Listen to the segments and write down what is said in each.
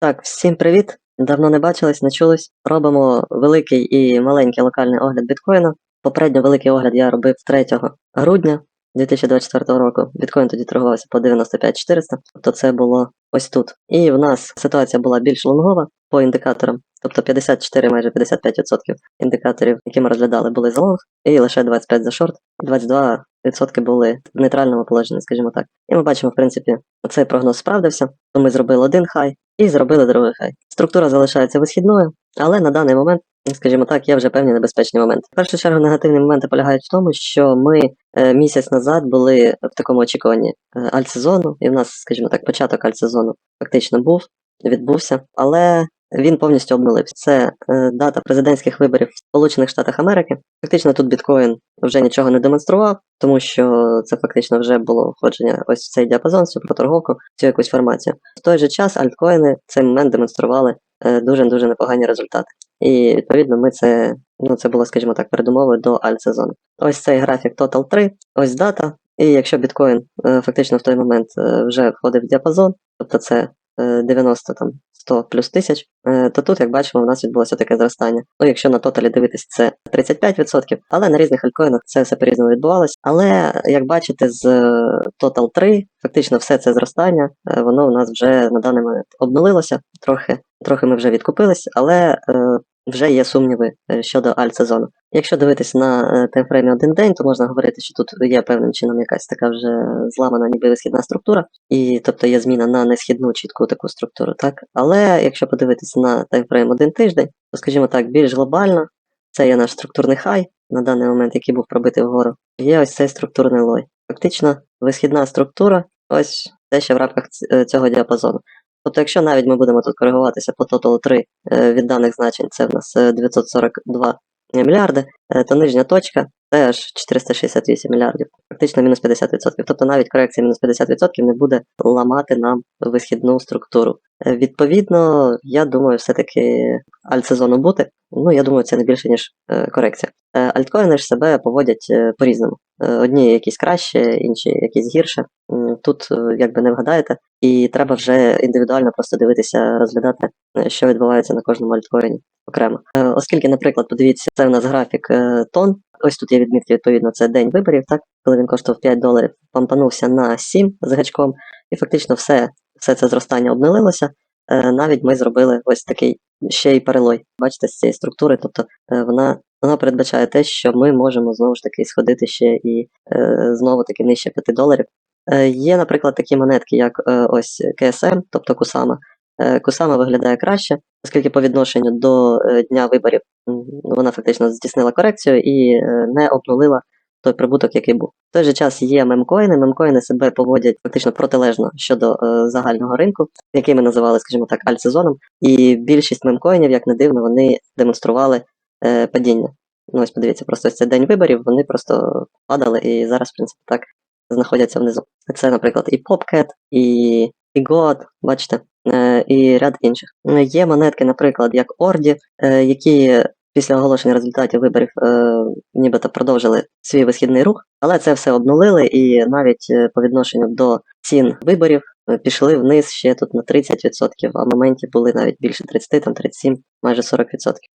Так, всім привіт! Давно не бачились, не чулись. Робимо великий і маленький локальний огляд біткоїна. Попередньо великий огляд я робив 3 грудня 2024 року. Біткоін тоді торгувався по 95400, тобто це було ось тут. І в нас ситуація була більш лонгова по індикаторам. Тобто 54, майже 55% індикаторів, які ми розглядали, були за лонг, і лише 25 за шорт, 22% були в нейтральному положенні, скажімо так. І ми бачимо, в принципі, цей прогноз справдився. То ми зробили один хай і зробили другий хай. Структура залишається висхідною, але на даний момент, скажімо так, є вже певні небезпечні моменти. В першу чергу негативні моменти полягають в тому, що ми е, місяць назад були в такому очікуванні е, альтсезону, і в нас, скажімо так, початок альтсезону фактично був, відбувся, але він повністю обнулився. Це е, дата президентських виборів в Сполучених Штатах Америки. Фактично тут біткоін вже нічого не демонстрував, тому що це фактично вже було входження ось в цей діапазон, цю проторговку, цю якусь формацію. В той же час альткоїни в цей момент демонстрували е, дуже дуже непогані результати. І відповідно ми це, ну це було, скажімо так, передумовою до альт-сезону. Ось цей графік Total 3, ось дата. І якщо біткоін е, фактично в той момент е, вже входив в діапазон, тобто це е, 90 там 100 плюс тисяч, е, то тут, як бачимо, в нас відбулося таке зростання. Ну, якщо на тоталі дивитись, це 35%, але на різних альткоїнах це все по-різному відбувалося. Але як бачите, з е, Total 3, фактично все це зростання, е, воно у нас вже на даний момент обнулилося. Трохи, трохи ми вже відкупились, але вже є сумніви е, щодо альт-сезону. Якщо дивитись на е, таймфреймі один день, то можна говорити, що тут є певним чином якась така вже зламана ніби висхідна структура, і тобто є зміна на несхідну чітку таку структуру, так? Але якщо подивитися на таймфрейм один тиждень, то скажімо так, більш глобально, це є наш структурний хай на даний момент, який був пробитий вгору. Є ось цей структурний лой. Фактично, висхідна структура, ось те, що в рамках е, цього діапазону. Тобто, якщо навіть ми будемо тут коригуватися по Total 3 е, від даних значень, це в нас е, 942 мільярди, е, то нижня точка це аж 468 мільярдів, фактично мінус 50%. Тобто навіть корекція мінус 50% не буде ламати нам висхідну структуру. Е, Відповідно, я думаю, все-таки альт-сезону бути. Ну, я думаю, це не більше, ніж е, корекція. Е, Альткоїни ж себе поводять по-різному. Одні якісь краще, інші якісь гірше. Тут якби не вгадаєте, і треба вже індивідуально просто дивитися, розглядати, що відбувається на кожному альткоїні окремо. Оскільки, наприклад, подивіться, це в нас графік тон. Ось тут є відмітки, відповідно, це день виборів, так, коли він коштував 5 доларів, пампанувся на 7 з гачком, і фактично все, все це зростання обнулилося. Е, Навіть ми зробили ось такий ще й перелой. Бачите, з цієї структури, тобто е, вона, вона передбачає те, що ми можемо знову ж таки сходити ще і е, знову таки нижче 5 доларів. Є, наприклад, такі монетки, як ось KSM, тобто Kusama. Е, Kusama виглядає краще, оскільки по відношенню до е, дня виборів вона фактично здійснила корекцію і е, не обнулила той прибуток, який був. В той же час є мемкоїни. Мемкоїни себе поводять фактично протилежно щодо загального ринку, який ми називали, скажімо так, альтсезоном. І більшість мемкоїнів, як не дивно, вони демонстрували падіння. Ну ось подивіться, просто ось це день виборів, вони просто падали і зараз, в принципі, так знаходяться внизу. Це, наприклад, і Popcat, і, і God, бачите, і ряд інших. Е, Є монетки, наприклад, як Орді, е, які після оголошення результатів виборів е, нібито продовжили свій висхідний рух, але це все обнулили, і навіть е, по відношенню до цін виборів е, пішли вниз ще тут на 30%, а в моменті були навіть більше 30, там 37, майже 40%.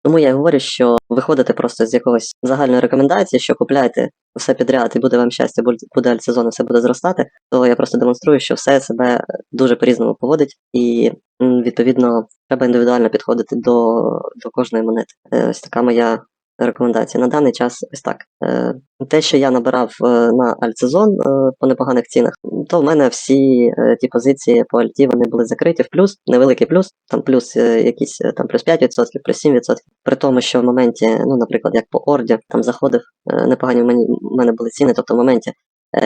Тому я говорю, що виходити просто з якогось загальної рекомендації, що купляйте все підряд і буде вам щастя, буде альтсезон, все буде зростати, то я просто демонструю, що все себе дуже по-різному поводить, і відповідно треба індивідуально підходити до, до кожної монети. Е, Ось така моя рекомендація. На даний час ось так. Е, Те, що я набирав е, на альтсезон е, по непоганих цінах, то в мене всі ті позиції по альті вони були закриті в плюс, невеликий плюс, там плюс якісь там плюс 5%, плюс 7%. При тому, що в моменті, ну, наприклад, як по орді, там заходив, непогані в мені в мене були ціни, тобто в моменті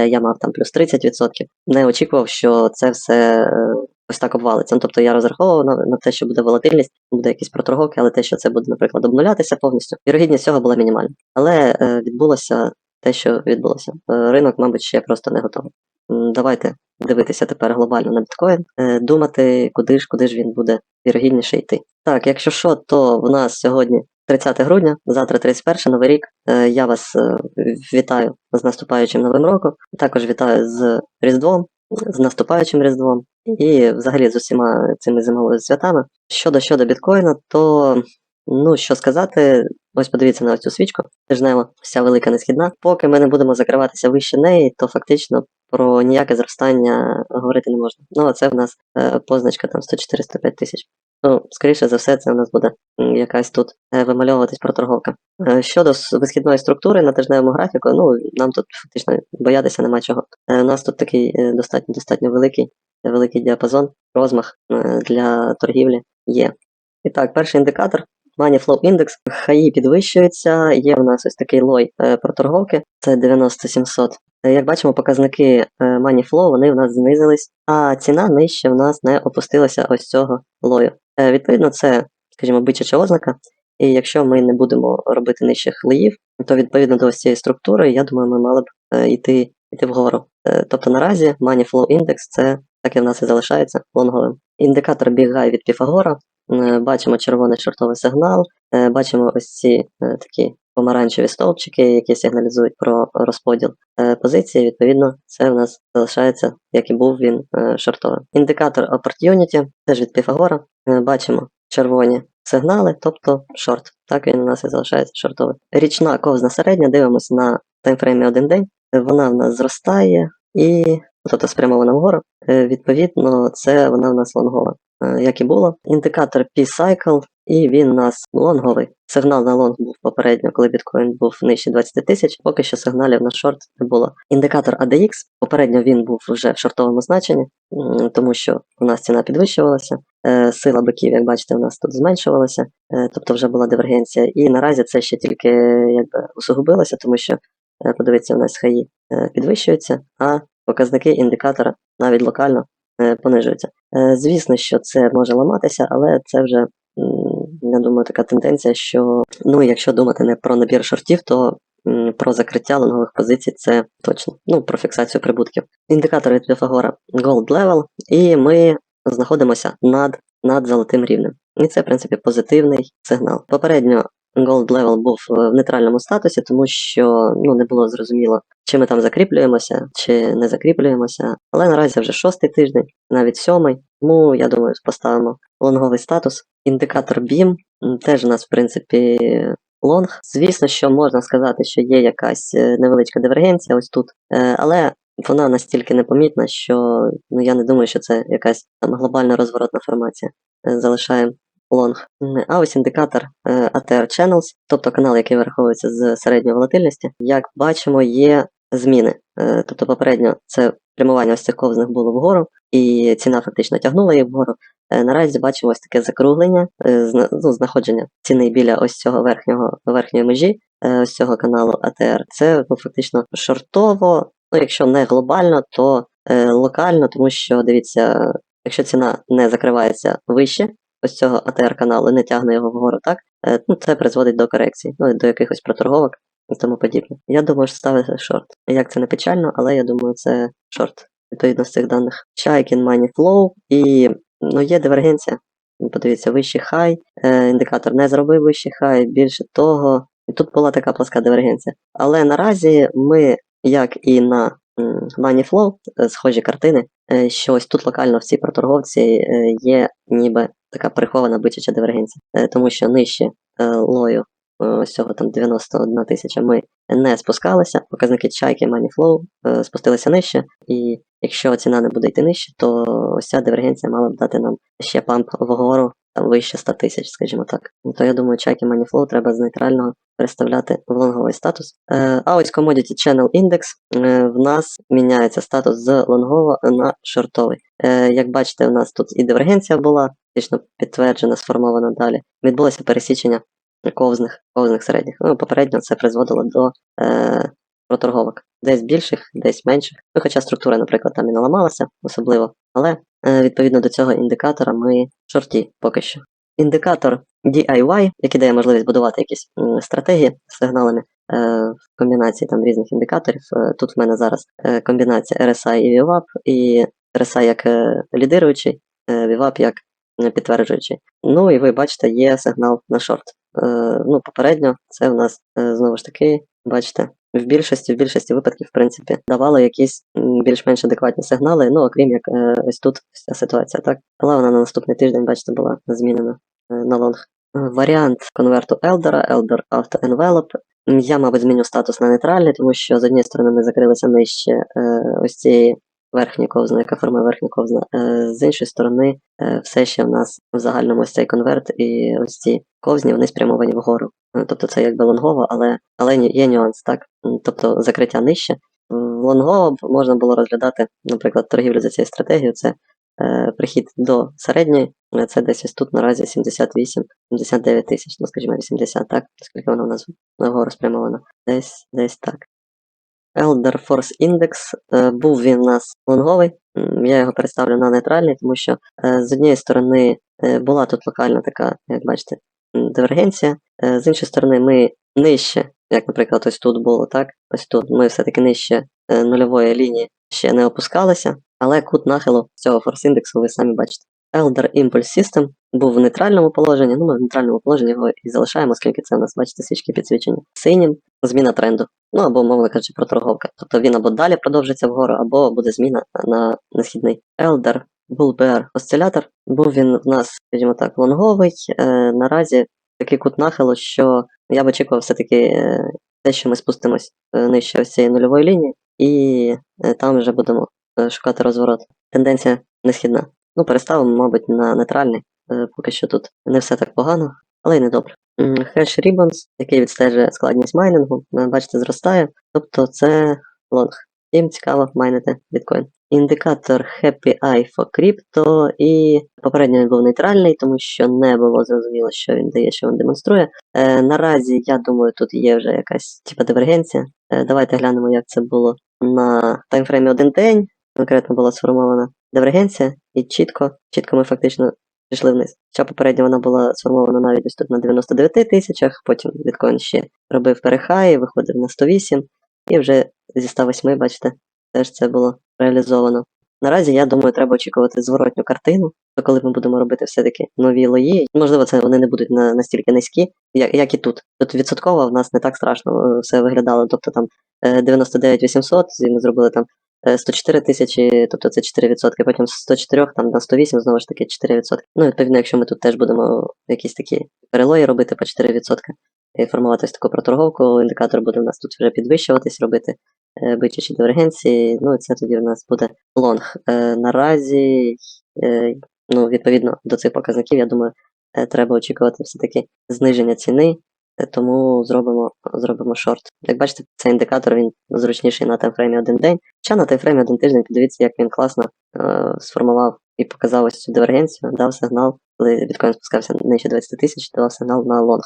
я мав там плюс 30%. Не очікував, що це все ось так обвалиться. Ну, тобто я розраховував на, на те, що буде волатильність, буде якісь проторговки, але те, що це буде, наприклад, обнулятися повністю, вірогідність цього була мінімальна. Але е, відбулося те, що відбулося. Е, ринок, мабуть, ще просто не готовий. Давайте дивитися тепер глобально на біткоін, е, думати, куди ж, куди ж він буде вірогідніше йти. Так, якщо що, то в нас сьогодні 30 грудня, завтра 31 новий рік. Е, Я вас е, вітаю з наступаючим новим роком. Також вітаю з Різдвом. З наступаючим Різдвом і взагалі з усіма цими зимовими святами. Щодо щодо біткоїна, то ну що сказати, ось подивіться на цю свічку, тижнева, вся велика несхідна. Поки ми не будемо закриватися вище неї, то фактично про ніяке зростання говорити не можна. Ну а це в нас е, позначка там 104-105 тисяч. Ну, скоріше за все, це у нас буде якась тут е, вимальовуватись проторговка. Е, Щодо висхідної структури на тижневому графіку, ну нам тут фактично боятися нема чого. Е, У нас тут такий достатньо достатньо великий, великий діапазон, розмах для торгівлі є. І так, перший індикатор. Money Flow Index, хаї підвищується, є в нас ось такий лой е, проторговки, це 90700. Е, Як бачимо, показники е, Money Flow, вони в нас знизились, а ціна нижче в нас не опустилася ось цього лою. Е, Відповідно, це, скажімо, бичача ознака. І якщо ми не будемо робити нижчих леїв, то відповідно до ось цієї структури, я думаю, ми мали б йти, йти вгору. Тобто наразі Money Flow Index це так і в нас і залишається лонговим. Індикатор High від Піфагора. Е, Бачимо червоний шортовий сигнал, е, бачимо ось ці е, такі помаранчеві стовпчики, які сигналізують про розподіл позиції. Відповідно, це в нас залишається, як і був він шортовим. Індикатор Opportunity теж від Піфагора. Бачимо червоні сигнали, тобто шорт. Так він у нас і залишається шортовий. Річна ковзна середня, дивимося на таймфреймі один день. Вона в нас зростає і тобто спрямована вгору. Відповідно, це вона в нас лонгова, як і було. Індикатор P-Cycle, і він у нас лонговий. Сигнал на лонг був попередньо, коли біткоін був нижче 20 тисяч, поки що сигналів на шорт не було. Індикатор ADX, попередньо він був вже в шортовому значенні, тому що у нас ціна підвищувалася. Е, Сила биків, як бачите, у нас тут зменшувалася, е, тобто вже була дивергенція. І наразі це ще тільки якби усугубилося, тому що е, подивіться, у нас хаї е, підвищуються, а показники індикатора навіть локально е, понижуються. Е, Звісно, що це може ламатися, але це вже, я думаю, така тенденція, що ну, якщо думати не про набір шортів, то про закриття лонгових позицій це точно. Ну, про фіксацію прибутків. Індикатор від Піфагора Gold Level, і ми знаходимося над, над золотим рівнем. І це, в принципі, позитивний сигнал. Попередньо Gold Level був е, в нейтральному статусі, тому що ну, не було зрозуміло, чи ми там закріплюємося, чи не закріплюємося. Але наразі вже шостий тиждень, навіть сьомий. Тому я думаю, поставимо лонговий статус. Індикатор BIM теж у нас, в принципі, лонг. Звісно, що можна сказати, що є якась е, невеличка дивергенція ось тут, е, але вона настільки непомітна, що ну, я не думаю, що це якась там глобальна розворотна формація. Залишаємо лонг. А ось індикатор е, ATR Channels, тобто канал, який вираховується з середньої волатильності. Як бачимо, є зміни. Е, Тобто попередньо це прямування ось цих ковзних було вгору, і ціна фактично тягнула їх вгору. Е, Наразі бачимо ось таке закруглення, е, ну, знаходження ціни біля ось цього верхнього верхньої межі, е, ось цього каналу ATR. Це ну, фактично шортово, ну якщо не глобально, то е, локально, тому що дивіться, якщо ціна не закривається вище ось цього ATR каналу, не тягне його вгору, так е, ну це призводить до корекції, ну до якихось проторговок і тому подібне. Я думаю, що ставити шорт. Як це не печально, але я думаю, це шорт відповідно з цих даних. Chaikin Money Flow і ну, є дивергенція. Подивіться, вищий хай, е, індикатор не зробив вищий хай, більше того. І тут була така пласка дивергенція. Але наразі ми, як і на Money Flow, е, схожі картини, що ось тут локально в цій проторговці е, є ніби така прихована бичача дивергенція, Е, тому що нижче е, лою е, ось цього там 91 тисяча ми не спускалися, показники чайки Money Flow е, спустилися нижче, і якщо ціна не буде йти нижче, то ось ця дивергенція мала б дати нам ще памп вгору там вище 100 тисяч, скажімо так. Ну, То я думаю, чайки Flow треба з нейтрального переставляти в лонговий статус. Е, а ось Commodity Channel Index в нас міняється статус з лонгового на шортовий. Як бачите, в нас тут і дивергенція була, фактично підтверджена, сформована далі. Відбулося пересічення ковзних, ковзних середніх. Ну, попередньо це призводило до е, проторговок. Десь більших, десь менших. Ну, хоча структура, наприклад, там і не ламалася особливо, але е, відповідно до цього індикатора ми шорті поки що. Індикатор DIY, який дає можливість будувати якісь стратегії з сигналами е, в комбінації там різних індикаторів. Е, тут в мене зараз е, комбінація RSI і VWAP, і RSI як е, лідируючий, е, VWAP як підтверджуючий. Ну і ви бачите, є сигнал на шорт. Е, ну, попередньо це в нас е, знову ж таки, бачите, в більшості, в більшості випадків, в принципі, давало якісь більш-менш адекватні сигнали, ну окрім як е, ось тут вся ситуація, так? Але вона на наступний тиждень, бачите, була змінена на лонг. Варіант конверту Елдера, Elder Auto Envelope. Я, мабуть, зміню статус на нейтральний, тому що з однієї сторони ми закрилися нижче ось цієї верхньої ковзни, яка формує верхню ковзна. Е, з іншої сторони, е, все ще в нас в загальному ось цей конверт і ось ці ковзні вони спрямовані вгору. Е, Тобто це якби лонгово, але, але є нюанс, так? Тобто закриття нижче. Лонгово можна було розглядати, наприклад, торгівлю за цією стратегією, це е, прихід до середньої, це десь ось тут наразі 78-79 тисяч, ну скажімо 80, так, скільки воно в нас вгору спрямовано. Десь, десь так. Elder Force Index, е, був він у нас лонговий, я його представлю на нейтральний, тому що е, з однієї сторони е, була тут локальна така, як бачите, дивергенція, з іншої сторони ми нижче, як, наприклад, ось тут було, так, ось тут ми все-таки нижче нульової лінії ще не опускалися, але кут нахилу цього Force індексу ви самі бачите. Elder Impulse System був в нейтральному положенні, ну ми в нейтральному положенні його і залишаємо, оскільки це у нас, бачите, свічки підсвічені синім, зміна тренду. Ну або, мовно кажучи, проторговка. Тобто він або далі продовжиться вгору, або буде зміна на, на східний. Elder Bull Bear осцилятор. Був він в нас, скажімо так, лонговий. Е, наразі такий кут нахилу, що я б очікував все-таки е, те, що ми спустимось е, нижче ось цієї нульової лінії, і е, там вже будемо шукати розворот. Тенденція не східна. Ну, переставимо, мабуть, на нейтральний. Е, поки що тут не все так погано, але й не добре. Hash Ribbons, який відстежує складність майнінгу, е, бачите, зростає. Тобто це лонг. Їм цікаво майнити біткоін. Індикатор Happy Eye for Crypto, і попередньо він був нейтральний, тому що не було зрозуміло, що він дає, що він демонструє. Е, наразі, я думаю, тут є вже якась типа дивергенція. Е, давайте глянемо, як це було на таймфреймі один день. Конкретно була сформована дивергенція, і чітко, чітко ми фактично пішли вниз. Хоча попередньо вона була сформована навіть ось тут на 99 тисячах, потім біткоін ще робив перехай, виходив на 108, і вже зі 108, бачите, теж це було реалізовано. Наразі, я думаю, треба очікувати зворотню картину, то коли ми будемо робити все-таки нові лої, можливо, це вони не будуть на, настільки низькі, як, як і тут. Тут відсотково в нас не так страшно е, все виглядало, тобто там е, 99 800, і ми зробили там 104 тисячі, тобто це 4%, потім з 104 там на 108 знову ж таки 4%. Ну, відповідно, якщо ми тут теж будемо якісь такі перелої робити по 4%, і формувати таку проторговку, індикатор буде в нас тут вже підвищуватись, робити е, бичачі дивергенції, ну і це тоді в нас буде лонг. Е, наразі, е, ну, відповідно до цих показників, я думаю, треба очікувати все-таки зниження ціни, тому зробимо, зробимо шорт. Як бачите, цей індикатор він зручніший на таймфреймі один день. Хоча на таймфреймі один тиждень, подивіться, як він класно е, сформував і показав ось цю дивергенцію, дав сигнал, коли біткоін спускався нижче 20 тисяч, давав сигнал на лонг.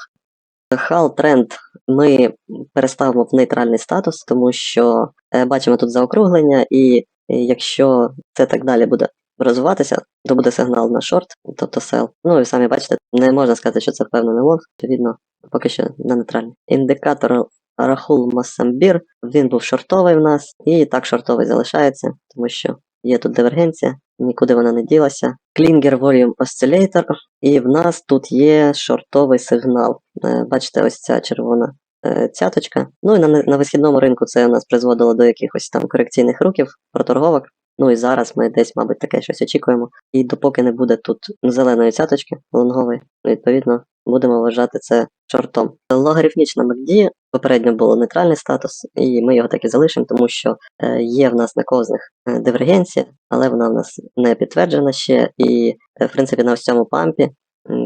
Хал тренд ми переставимо в нейтральний статус, тому що е, бачимо тут заокруглення, і якщо це так далі буде розвиватися, то буде сигнал на шорт, тобто сел. Ну і самі бачите, не можна сказати, що це певно не лонг, відповідно, поки що на нейтральний. Індикатор Рахул Масамбір, він був шортовий в нас, і так шортовий залишається, тому що є тут дивергенція, нікуди вона не ділася. Klinger Volume Oscillator, і в нас тут є шортовий сигнал. Е, Бачите, ось ця червона е, цяточка. Ну і на, на висхідному ринку це у нас призводило до якихось там корекційних рухів, проторговок. Ну і зараз ми десь, мабуть, таке щось очікуємо. І допоки не буде тут зеленої цяточки лонгової, відповідно, будемо вважати це шортом. Логарифмічна MACD попередньо було нейтральний статус, і ми його так і залишимо, тому що е, є в нас на ковзних е, дивергенція, але вона в нас не підтверджена ще. І, е, в принципі, на ось цьому пампі,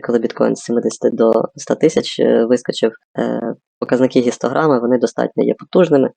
коли біткоін з 70 до 100 тисяч вискочив, показники гістограми вони достатньо є потужними,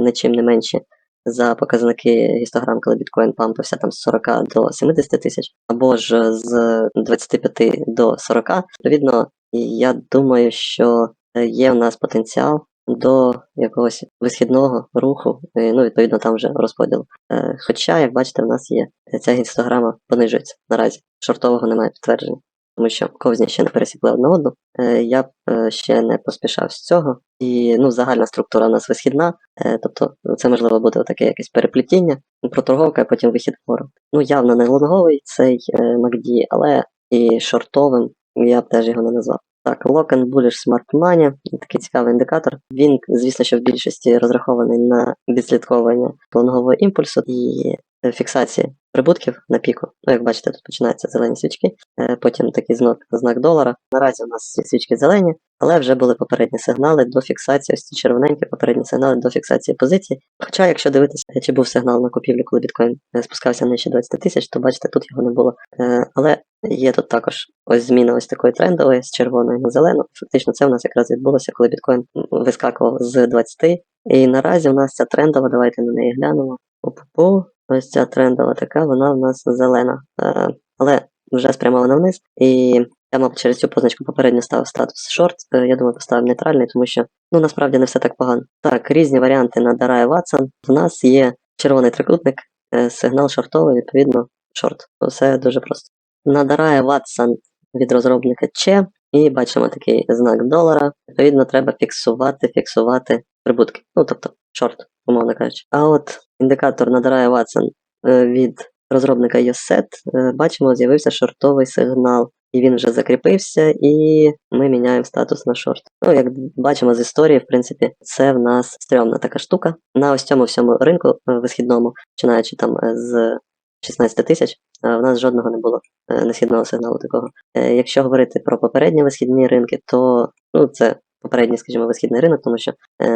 нічим не менші за показники гістограм, коли біткоін пампився там з 40 до 70 тисяч, або ж з 25 до 40. Відповідно, я думаю, що є в нас потенціал до якогось висхідного руху, ну, відповідно, там вже розподіл. Е, Хоча, як бачите, в нас є ця гістограма понижується наразі. Шортового немає підтвердження, тому що ковзні ще не пересікли одне одну. Е, Я б е, ще не поспішав з цього. І ну, загальна структура у нас висхідна, е, тобто це можливо буде таке якесь переплетіння, проторговка, а потім вихід вгору. Ну, явно не лонговий цей MACD, але і шортовим я б теж його не назвав. Так, Lock and Bullish Smart Money, такий цікавий індикатор. Він, звісно, що в більшості розрахований на відслідковування планового імпульсу і фіксації прибутків на піку. Ну, як бачите, тут починаються зелені свічки, е, потім такий знак, знак долара. Наразі у нас свічки зелені, але вже були попередні сигнали до фіксації, ось ці червоненькі попередні сигнали до фіксації позиції. Хоча, якщо дивитися, чи був сигнал на купівлю, коли біткоін е, спускався нижче 20 тисяч, то бачите, тут його не було. Е, Але є тут також ось зміна ось такої трендової з червоної на зелену. Фактично, це у нас якраз відбулося, коли біткоін вискакував з 20. І наразі у нас ця трендова, давайте на неї глянемо. Пу-пу-пу. Ось ця трендова така, вона в нас зелена. Е, але вже спрямована вниз. І я, мабуть, через цю позначку попередньо ставив статус шорт. Е, Я думаю, поставив нейтральний, тому що ну насправді не все так погано. Так, різні варіанти на Дарай Watson. У нас є червоний трикутник, е, сигнал шортовий, відповідно, шорт. Все дуже просто. На Дарай Watson від розробника Че, і бачимо такий знак долара. Відповідно, треба фіксувати, фіксувати прибутки. Ну, тобто, шорт, умовно кажучи. А от індикатор на Дарай Watson е, від розробника Yoset, е, бачимо, з'явився шортовий сигнал. І він вже закріпився, і ми міняємо статус на шорт. Ну, як бачимо з історії, в принципі, це в нас стрьомна така штука. На ось цьому всьому ринку е, висхідному, починаючи там з 16 тисяч, в нас жодного не було несхідного сигналу такого. Якщо говорити про попередні висхідні ринки, то ну, це попередній, скажімо, висхідний ринок, тому що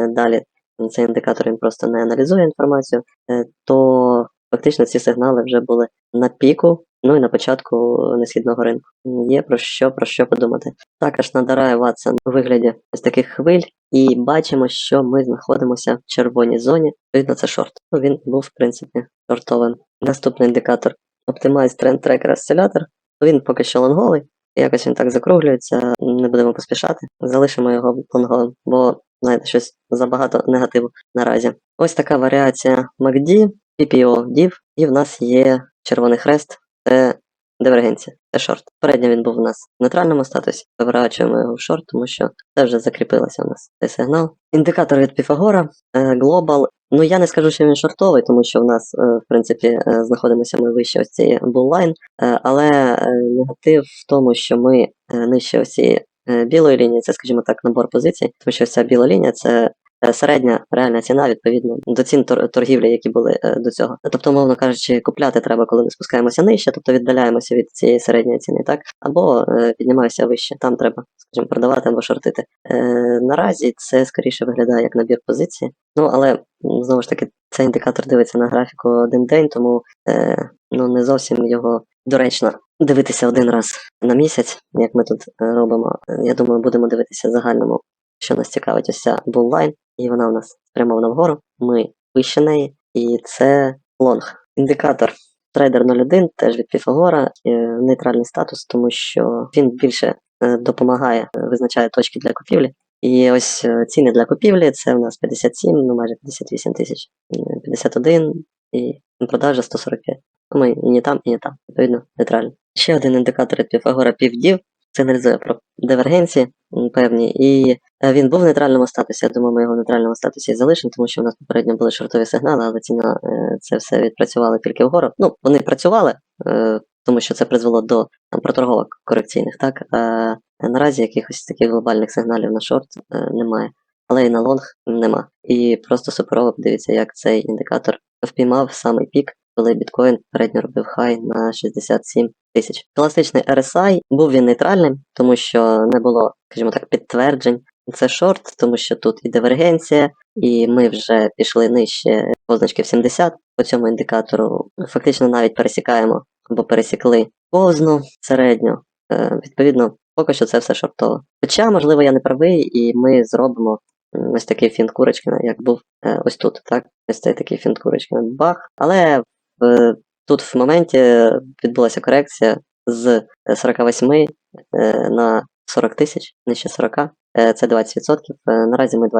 далі цей індикатор він просто не аналізує інформацію, е, то фактично ці сигнали вже були на піку, ну і на початку несхідного ринку. Є про що про що подумати. Також надарає Watson у вигляді ось таких хвиль, і бачимо, що ми знаходимося в червоній зоні. Відповідно, це шорт. Ну, він був, в принципі, шортовим. Наступний індикатор Optimize Trend Tracker Oscillator. Він поки що лонговий, якось він так закруглюється, не будемо поспішати. Залишимо його лонговим, бо знаєте, щось забагато негативу наразі. Ось така варіація MACD, PPO DIV, і в нас є червоний хрест, це дивергенція, це шорт. Передньо він був у нас в нейтральному статусі, виворачуємо його в шорт, тому що це вже закріпилося у нас цей сигнал. Індикатор від Pythagora, е, Global. Ну я не скажу, що він шортовий, тому що в нас, е, в принципі, е, знаходимося ми вище ось цієї е, але е, негатив в тому, що ми е, нижче ось цієї е, білої лінії, це, скажімо так, набор позицій, тому що ця біла лінія це е, середня реальна ціна відповідно до цін тор- торгівлі, які були е, до цього. Тобто, мовно кажучи, купляти треба, коли ми спускаємося нижче, тобто віддаляємося від цієї середньої ціни, так, або е, піднімаємося вище. Там треба, скажімо, продавати або шортити. Е, наразі це скоріше виглядає як набір позицій. Ну але знову ж таки, цей індикатор дивиться на графіку один день, тому е, ну не зовсім його доречно дивитися один раз на місяць, як ми тут е, робимо. Е, Я думаю, будемо дивитися загальному, що нас цікавить ось ця буллайн, і вона у нас спрямована вгору. Ми вище неї, і це лонг. Індикатор трейдер 01 теж від Pythagora, е, нейтральний статус, тому що він більше е, допомагає, е, визначає точки для купівлі. І ось ціни для купівлі це у нас 57, ну майже 58 тисяч, е, 51 і продажа 145. Ну, Ми і не там, і не там, відповідно, нейтрально. Ще один індикатор від Pythagora півдів сигналізує про дивергенції певні, і е, він був в нейтральному статусі. Я думаю, ми його в нейтральному статусі і залишимо, тому що у нас попередньо були шортові сигнали, але ціна е, це все відпрацювала тільки вгору. Ну, вони працювали, е, тому що це призвело до там, проторговок корекційних, так? А наразі якихось таких глобальних сигналів на шорт немає. Але і на лонг нема. І просто суперово подивіться, як цей індикатор впіймав самий пік, коли біткоін передньо робив хай на 67 тисяч. Класичний RSI був він нейтральним, тому що не було, скажімо так, підтверджень. Це шорт, тому що тут і дивергенція, і ми вже пішли нижче позначки в 70 по цьому індикатору. Фактично навіть пересікаємо або пересікли повзну середню. Е, відповідно, поки що це все шортово. Хоча, можливо, я не правий, і ми зробимо ось такий фінт Курочкіна, як був е, ось тут, так? Ось цей такий фінт Курочкіна. Бах. Але тут в моменті відбулася корекція з е, 48 е, на 40 тисяч, нижче 40. Е, Це 20%. Е, Наразі ми 20%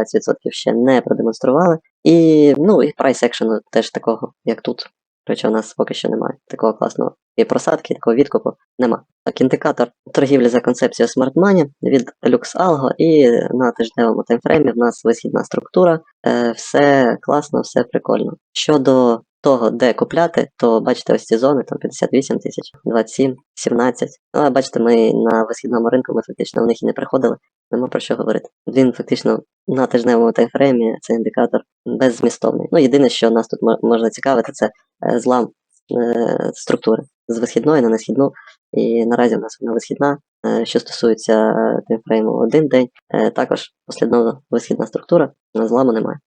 ще не продемонстрували. І ну і прайс екшену теж такого, як тут. Хоча у нас поки що немає такого класного і просадки, такого відкупу нема. Так, індикатор торгівлі за концепцією Smart Money від LuxAlgo і на тижневому таймфреймі в нас висхідна структура. Е, все класно, все прикольно. Щодо того, де купляти, то бачите ось ці зони, там 58 тисяч, 27, 17. Ну, а бачите, ми на висхідному ринку, ми фактично в них і не приходили, нема про що говорити. Він фактично на тижневому таймфреймі, цей індикатор беззмістовний. Ну, єдине, що нас тут мо- можна цікавити, це е, злам е, структури з висхідної на несхідну. І наразі в нас вона висхідна. Е, Що стосується таймфрейму один день, також послідовно висхідна структура, зламу немає.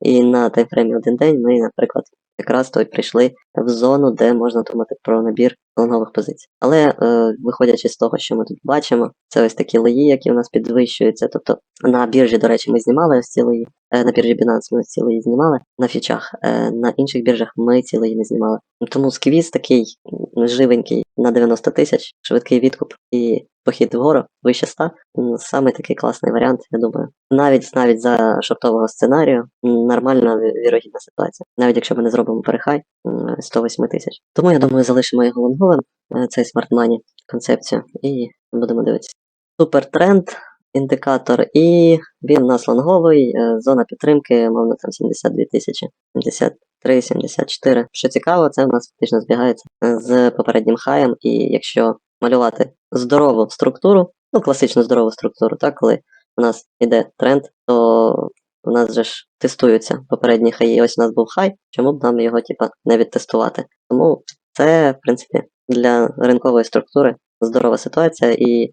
І на таймфреймі один день ми, наприклад, якраз то й прийшли в зону, де можна думати про набір лонгових позицій. Але е, виходячи з того, що ми тут бачимо, це ось такі лої, які у нас підвищуються. Тобто на біржі, до речі, ми знімали ось ці лої. Е, На біржі Binance ми ось ці лої знімали на фічах. Е, На інших біржах ми ці лої не знімали. Тому сквіз такий живенький на 90 тисяч, швидкий відкуп і похід вгору вище 100. Саме такий класний варіант, я думаю. Навіть навіть за шортового сценарію нормальна вірогідна ситуація. Навіть якщо ми не зробимо перехай м, 108 тисяч. Тому я думаю, залишимо його лонговим, е, цей Money концепцію, і будемо дивитися. Супер тренд, індикатор, і він у нас лонговий, е, зона підтримки, мовно там 72 тисячі, 73, 74. Що цікаво, це в нас фактично збігається е, з попереднім хаєм, і якщо малювати здорову структуру, ну класичну здорову структуру, так, коли у нас іде тренд, то у нас же ж тестуються попередні хаї. Ось у нас був хай, чому б нам його типа не відтестувати? Тому це, в принципі, для ринкової структури здорова ситуація, і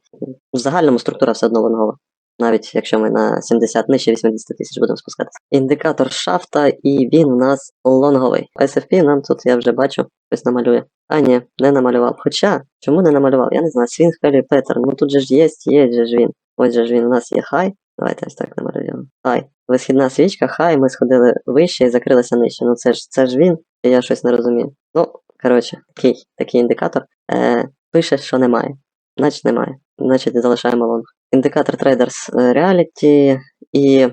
в загальному структура все одно лонгова. Навіть якщо ми на 70 нижче 80 тисяч будемо спускатися. Індикатор шафта, і він у нас лонговий. SFP нам тут я вже бачу, хтось намалює. А ні, не намалював. Хоча, чому не намалював? Я не знаю, свінг Хелі Петер. Ну тут же ж є, є же ж він. Ось же ж він. У нас є хай. Давайте ось так намалюємо. Хай. Висхідна свічка, хай, ми сходили вище і закрилися нижче. Ну це ж це ж він, я щось не розумію. Ну, коротше, такий, такий індикатор. Е, пише, що немає. Значить немає. Значить залишаємо лонг. Індикатор Traders е, Reality і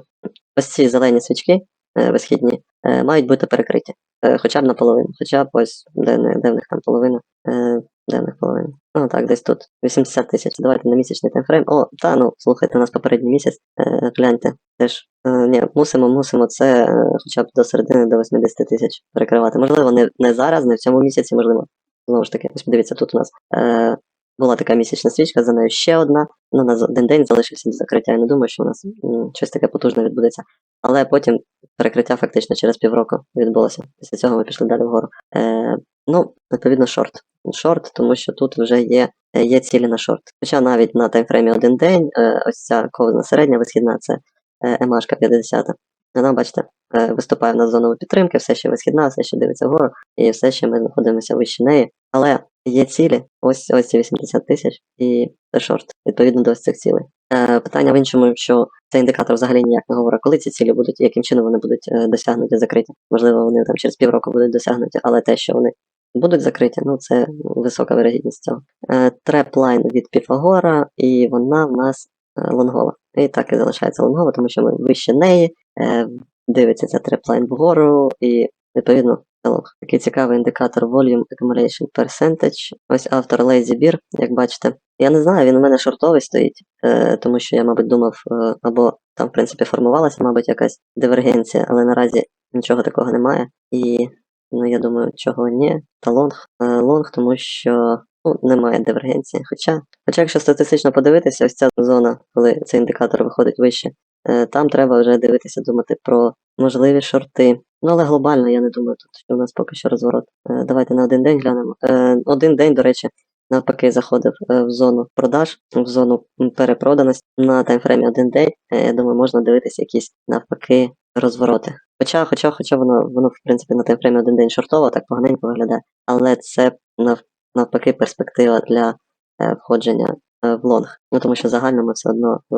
ось ці зелені свічки е, висхідні е, мають бути перекриті. Е, хоча б наполовину. Хоча б ось де, де в них там половина. Е, де не половина? Ну так, десь тут. 80 тисяч. Давайте на місячний таймфрейм. О, та ну, слухайте, у нас попередній місяць. Е, гляньте. Теж. Е, ні, мусимо, мусимо це е, хоча б до середини до 80 тисяч перекривати. Можливо, не, не зараз, не в цьому місяці, можливо. Знову ж таки, ось дивіться, тут у нас е, була така місячна свічка, за нею ще одна. Ну, на один день залишився до закриття. Я не думаю, що у нас щось таке потужне відбудеться. Але потім перекриття фактично через півроку відбулося. Після цього ми пішли далі вгору. Е, ну, відповідно, шорт. Шорт, тому що тут вже є, е, є цілі на шорт. Хоча навіть на таймфреймі один день, е, ось ця ковзна середня висхідна, це е, емашка 50. Вона, бачите, е, виступає на зону підтримки, все ще висхідна, все ще дивиться вгору, і все ще ми знаходимося вище неї. Але є цілі, ось ось ці 80 тисяч, і це шорт, відповідно до ось цих цілей. Е, питання в іншому, що цей індикатор взагалі ніяк не говорить, коли ці цілі будуть яким чином вони будуть е, досягнуті, закриті. Можливо, вони там через півроку будуть досягнуті, але те, що вони будуть закриті, ну це висока вирогідність цього. Е, треплайн від Піфагора, і вона в нас е, лонгова. І так і залишається лонгова, тому що ми вище неї, е, дивиться ця треплайн вгору, і відповідно. Такий цікавий індикатор Volume Accumulation Percentage. Ось автор Lazy Beer, як бачите. Я не знаю, він у мене шортовий стоїть, е, тому що я, мабуть, думав, е, або там, в принципі, формувалася, мабуть, якась дивергенція, але наразі нічого такого немає. І ну, я думаю, чого ні. Та лонг. Е, лонг, тому що ну, немає дивергенції. Хоча, хоча, якщо статистично подивитися, ось ця зона, коли цей індикатор виходить вище, е, там треба вже дивитися, думати про можливі шорти. Ну, але глобально я не думаю тут, що у нас поки що розворот. Е, давайте на один день глянемо. Е, один день, до речі, навпаки, заходив е, в зону продаж, в зону перепроданості на таймфреймі один день. Я думаю, можна дивитися якісь навпаки розвороти. Хоча, хоча, хоча воно, воно, в принципі, на таймфреймі один день шортово, так поганенько виглядає, але це навпаки перспектива для входження в лонг. Ну тому що загально ми все одно, е,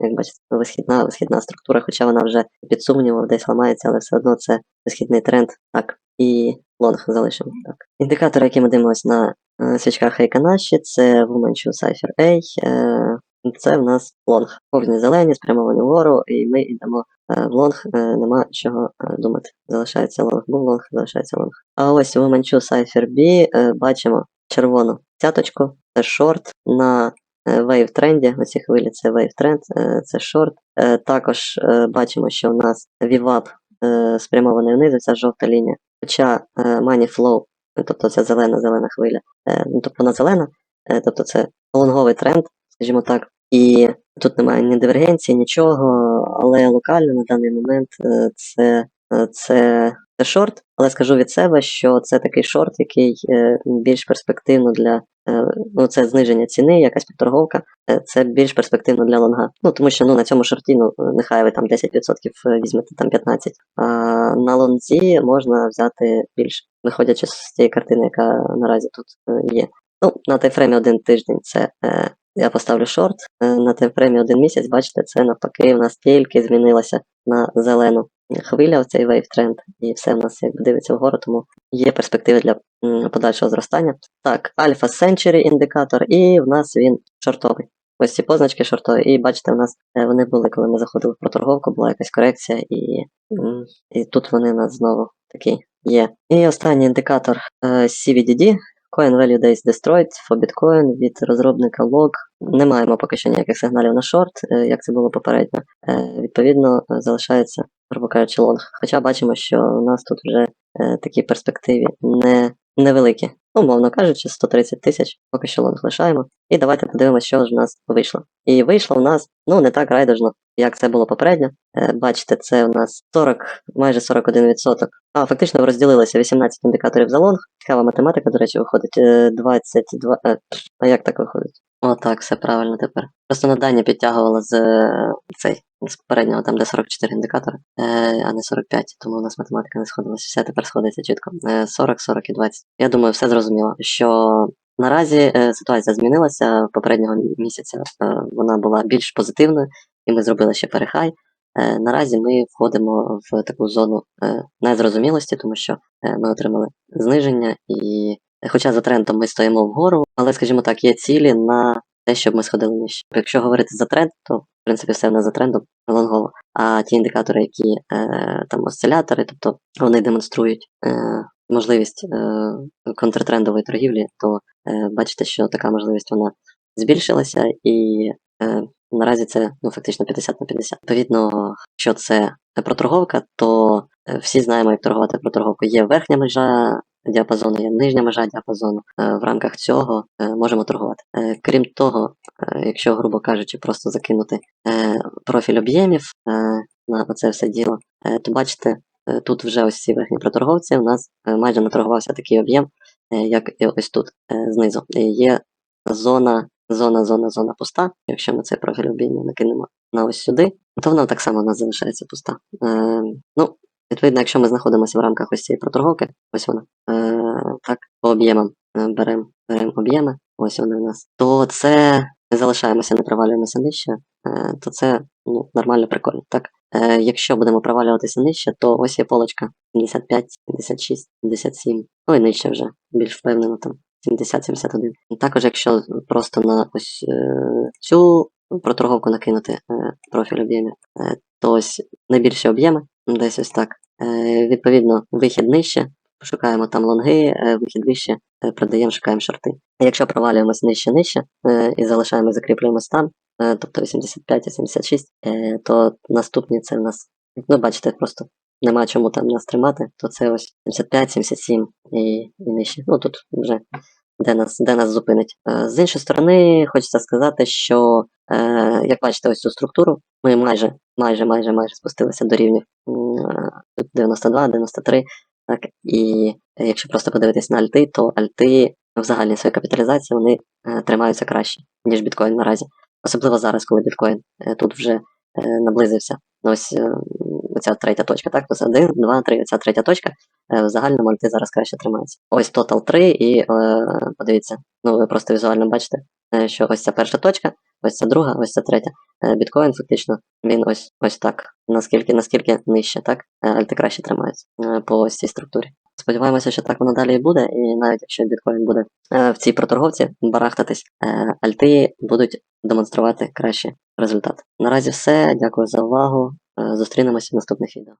як бачите, висхідна, висхідна структура, хоча вона вже під сумнівом десь ламається, але все одно це висхідний тренд. Так, і лонг залишимо. Так. Індикатори, які ми дивимося на е, свічках Heikanashі, це Womanchu Cypher A. Е, це в нас лонг. Повні зелені, спрямовані вгору, і ми йдемо е, в лонг, е, нема чого е, думати. Залишається лонг, був лонг, залишається лонг. А ось у Womanchu Cypher B е, бачимо червону цяточку, це шорт на wave тренді. Оці хвилі це wave тренд, це шорт. Е, Також е, бачимо, що у нас VWAP е, спрямований вниз, ця жовта лінія. Хоча money flow, тобто ця зелена зелена хвиля, ну тобто вона зелена, тобто це лонговий тренд, скажімо так. І тут немає ні дивергенції, нічого, але локально на даний момент це, це, це шорт. Але скажу від себе, що це такий шорт, який е, більш перспективно для е, ну, це зниження ціни, якась підторговка, е, це більш перспективно для лонга. Ну тому що ну на цьому шорті, ну нехай ви там 10% візьмете там 15%. А на лонзі можна взяти більше, виходячи з тієї картини, яка наразі тут є. Ну, на тайфреймі один тиждень це я поставлю шорт. На таймфреймі один місяць, бачите, це навпаки, в нас тільки змінилося на зелену хвиля, оцей wave тренд, і все в нас якби дивиться вгору, тому є перспективи для подальшого зростання. Так, Alpha Century індикатор, і в нас він шортовий. Ось ці позначки шортові, і бачите, в нас е, вони були, коли ми заходили в проторговку, була якась корекція, і, і тут вони нас знову такі є. І останній індикатор е, CVDD, Coin Value Days Destroyed for Bitcoin від розробника Log. Не маємо поки що ніяких сигналів на шорт, е, як це було попередньо. Відповідно, залишається, грубо кажучи, лонг. Хоча бачимо, що у нас тут вже е, такі перспективи не, невеликі. Ну, Умовно кажучи, 130 тисяч, поки що лонг лишаємо. І давайте подивимося, що ж в нас вийшло. І вийшло в нас ну не так райдужно, як це було попередньо. Е, бачите, це у нас 40, майже 41%. А, фактично розділилося 18 індикаторів за лонг. Цікава математика, до речі, виходить. Е, 22. е, А як так виходить? О, так, все правильно тепер. Просто на дані підтягувала з цей. З попереднього там, де 44 індикатори, е, а не 45, тому у нас математика не сходилася. Все тепер сходиться чітко. Е, 40, 40 і 20. Я думаю, все зрозуміло. Що наразі е, ситуація змінилася попереднього місяця. Е, вона була більш позитивною, і ми зробили ще перехай. Е, наразі ми входимо в таку зону е, незрозумілості, тому що е, ми отримали зниження, і хоча за трендом ми стоїмо вгору, але, скажімо так, є цілі на те, щоб ми сходили нижче. Якщо говорити за тренд, то в принципі все в нас за трендом лонгово. А ті індикатори, які е, там осцилятори, тобто вони демонструють е, можливість е, контртрендової торгівлі, то е, бачите, що така можливість вона збільшилася і. Е, Наразі це ну фактично 50 на 50. Відповідно, якщо це проторговка, то е, всі знаємо, як торгувати проторговку. Є верхня межа діапазону, є нижня межа діапазону. Е, В рамках цього е, можемо торгувати. Е, Крім того, якщо, грубо кажучи, просто закинути профіль об'ємів на оце все діло, то бачите, тут вже ось ці верхні проторговці у нас майже наторгувався такий об'єм, як і ось тут знизу. Є зона зона, зона, зона пуста. Якщо ми цей профіль обіймів накинемо на ось сюди, то вона так само у нас залишається пуста. Е, ну, відповідно, якщо ми знаходимося в рамках ось цієї проторговки, ось вона, е, так, по об'ємам е, беремо берем об'єми, ось вони у нас, то це не залишаємося, не провалюємося нижче, е, то це ну, нормально, прикольно. Так? Е, якщо будемо провалюватися нижче, то ось є полочка 75, 76, 77, ну і нижче вже, більш впевнено там. 70-71. Також, якщо просто на ось е, цю проторговку накинути е, профіль об'ємів, е, то ось найбільші об'єми, десь ось так. Е, відповідно, вихід нижче, шукаємо там лонги, е, вихід вище, е, продаємо, шукаємо шорти. Якщо провалюємось нижче нижче і залишаємо, закріплюємось там, е, тобто 85 і 76, е, то наступні це в нас, ну бачите, просто нема чому там нас тримати, то це ось 75, 77 і, і нижче. Ну тут вже де нас, де нас зупинить. Е, З іншої сторони, хочеться сказати, що е, як бачите, ось цю структуру ми майже, майже, майже, майже спустилися до рівнів е, тут 92, 93. Так, і якщо просто подивитись на альти, то альти в загальній своїй капіталізації вони тримаються краще, ніж біткоін наразі. Особливо зараз, коли біткоін тут вже наблизився. Ось оця третя точка, так? Ось 1, 2, 3, оця третя точка. Е, в загальному альти зараз краще тримаються. Ось Total 3, і е, подивіться, ну ви просто візуально бачите, е, що ось ця перша точка, ось ця друга, ось ця третя. Біткоін фактично він ось ось так. Наскільки наскільки нижче, так? Альти краще тримаються по ось цій структурі. Сподіваємося, що так воно далі і буде, і навіть якщо біткоін буде в цій проторговці барахтатись, альти будуть демонструвати кращий результат. Наразі все. Дякую за увагу. Е, Зустрінемося в наступних відео.